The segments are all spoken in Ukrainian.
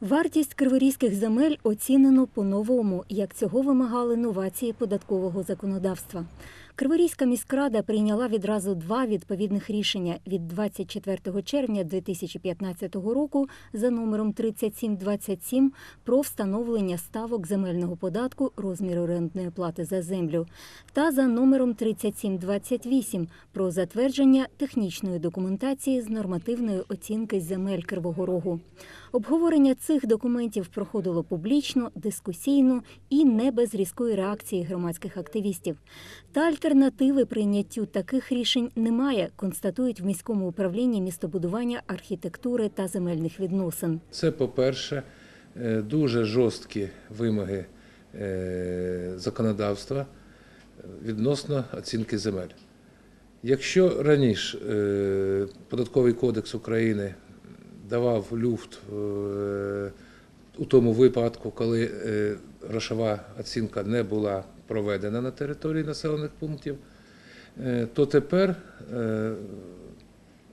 Вартість криворізьких земель оцінено по-новому, як цього вимагали новації податкового законодавства. Криворізька міськрада прийняла відразу два відповідних рішення від 24 червня 2015 року за номером 3727 про встановлення ставок земельного податку розміру орендної плати за землю та за номером 3728 про затвердження технічної документації з нормативної оцінки земель Кривого Рогу. Обговорення цих документів проходило публічно, дискусійно і не без різкої реакції громадських активістів. Та альтернативи прийняттю таких рішень немає, констатують в міському управлінні містобудування, архітектури та земельних відносин. Це, по-перше, е, дуже жорсткі вимоги е, законодавства відносно оцінки земель. Якщо раніше е, Податковий кодекс України давав люфт е, у тому випадку, коли е, грошова оцінка не була проведена на території населених пунктів, е, то тепер е,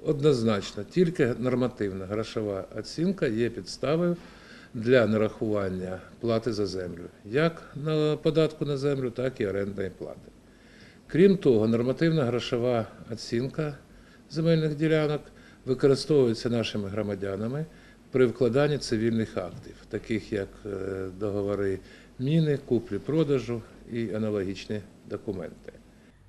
Однозначно, тільки нормативна грошова оцінка є підставою для нарахування плати за землю, як на податку на землю, так і орендної плати. Крім того, нормативна грошова оцінка земельних ділянок використовується нашими громадянами при вкладанні цивільних актів, таких як е, договори міни, куплі-продажу і аналогічні документи.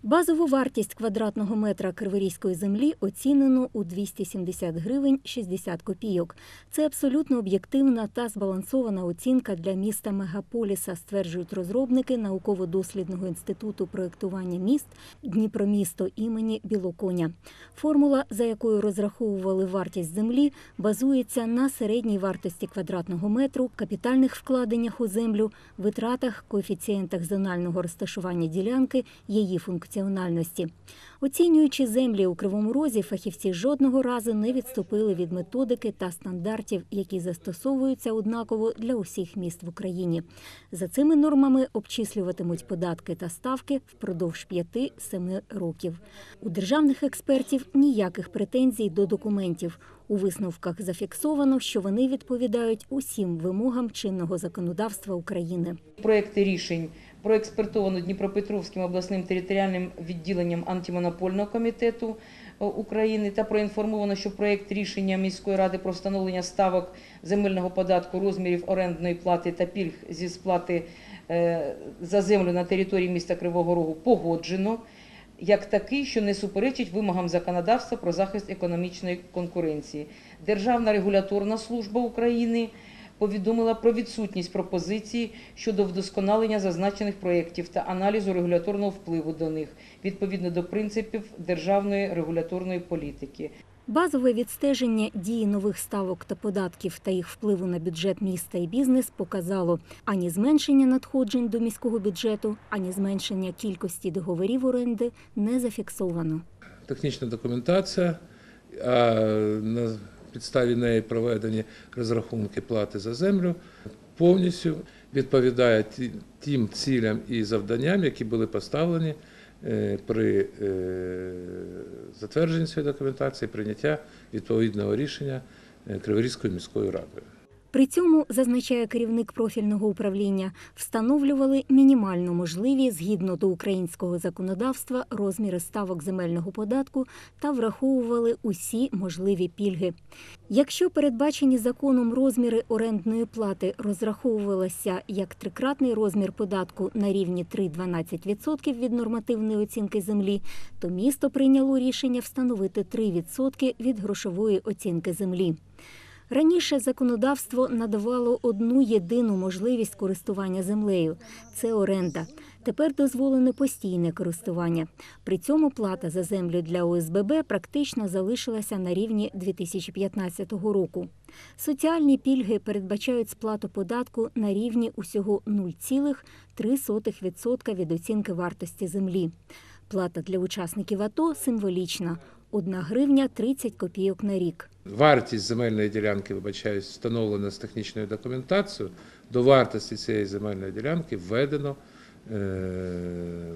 Базову вартість квадратного метра криворізької землі оцінено у 270 гривень 60 копійок. Це абсолютно об'єктивна та збалансована оцінка для міста мегаполіса, стверджують розробники науково-дослідного інституту проєктування міст Дніпромісто імені Білоконя. Формула, за якою розраховували вартість землі, базується на середній вартості квадратного метру, капітальних вкладеннях у землю, витратах, коефіцієнтах зонального розташування ділянки, її функціональності. Оцінюючи землі у Кривому Розі, фахівці жодного разу не відступили від методики та стандартів, які застосовуються однаково для усіх міст в Україні. За цими нормами обчислюватимуть податки та ставки впродовж 5-7 років. У державних експертів ніяких претензій до документів. У висновках зафіксовано, що вони відповідають усім вимогам чинного законодавства України. Проекти рішень проекспертовано Дніпропетровським обласним територіальним відділенням антимонопольного комітету е, України та проінформовано, що проект рішення міської ради про встановлення ставок земельного податку, розмірів орендної плати та пільг зі сплати е, за землю на території міста Кривого Рогу погоджено як такий, що не суперечить вимогам законодавства про захист економічної конкуренції. Державна регуляторна служба України повідомила про відсутність пропозицій щодо вдосконалення зазначених проєктів та аналізу регуляторного впливу до них відповідно до принципів державної регуляторної політики. Базове відстеження дії нових ставок та податків та їх впливу на бюджет міста і бізнес показало ані зменшення надходжень до міського бюджету, ані зменшення кількості договорів оренди не зафіксовано. технічна документація, а на підставі неї проведені розрахунки плати за землю, повністю відповідає тим цілям і завданням, які були поставлені е, при е, затвердженні цієї документації, прийняття відповідного рішення е, Криворізькою міською радою. При цьому, зазначає керівник профільного управління, встановлювали мінімально можливі згідно до українського законодавства розміри ставок земельного податку та враховували усі можливі пільги. Якщо передбачені законом розміри орендної плати розраховувалися як трикратний розмір податку на рівні 3,12% від нормативної оцінки землі, то місто прийняло рішення встановити 3% від грошової оцінки землі. Раніше законодавство надавало одну єдину можливість користування землею це оренда. Тепер дозволено постійне користування. При цьому плата за землю для ОСББ практично залишилася на рівні 2015 року. Соціальні пільги передбачають сплату податку на рівні усього 0,3% від оцінки вартості землі. Плата для учасників АТО символічна 1 гривня 30 копійок на рік. Вартість земельної ділянки, вибачаюсь, встановлена з технічною документацією. До вартості цієї земельної ділянки введено е,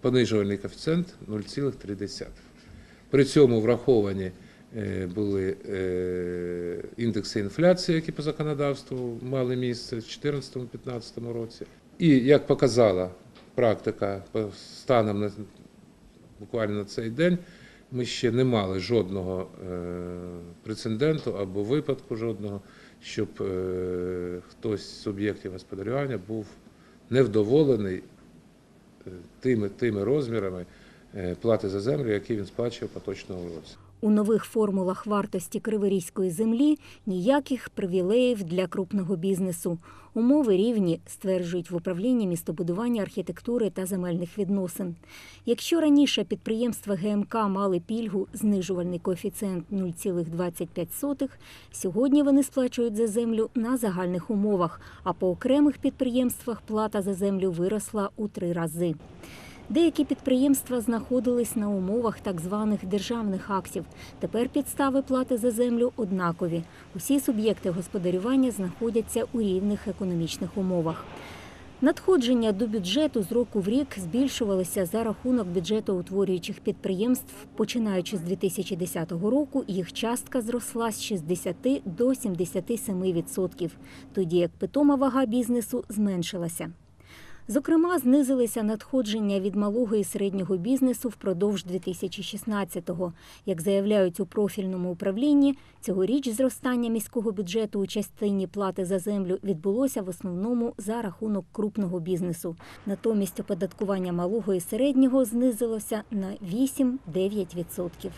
понижувальний коефіцієнт 0,3. При цьому враховані е, були е, індекси інфляції, які по законодавству мали місце в 2014-2015 році. І як показала практика станом на буквально на цей день, ми ще не мали жодного е, прецеденту або випадку жодного, щоб е, хтось з суб'єктів господарювання був невдоволений е, тими, тими розмірами плати за землю, які він сплачує поточного році. У нових формулах вартості криворізької землі ніяких привілеїв для крупного бізнесу. Умови рівні, стверджують в управлінні містобудування, архітектури та земельних відносин. Якщо раніше підприємства ГМК мали пільгу знижувальний коефіцієнт 0,25, сьогодні вони сплачують за землю на загальних умовах, а по окремих підприємствах плата за землю виросла у три рази. Деякі підприємства знаходились на умовах так званих державних актів. Тепер підстави плати за землю однакові. Усі суб'єкти господарювання знаходяться у рівних економічних умовах. Надходження до бюджету з року в рік збільшувалися за рахунок бюджетоутворюючих підприємств. Починаючи з 2010 року, їх частка зросла з 60 до 77%, тоді як питома вага бізнесу зменшилася. Зокрема, знизилися надходження від малого і середнього бізнесу впродовж 2016-го. Як заявляють у профільному управлінні, цьогоріч зростання міського бюджету у частині плати за землю відбулося в основному за рахунок крупного бізнесу. Натомість оподаткування малого і середнього знизилося на 8-9%.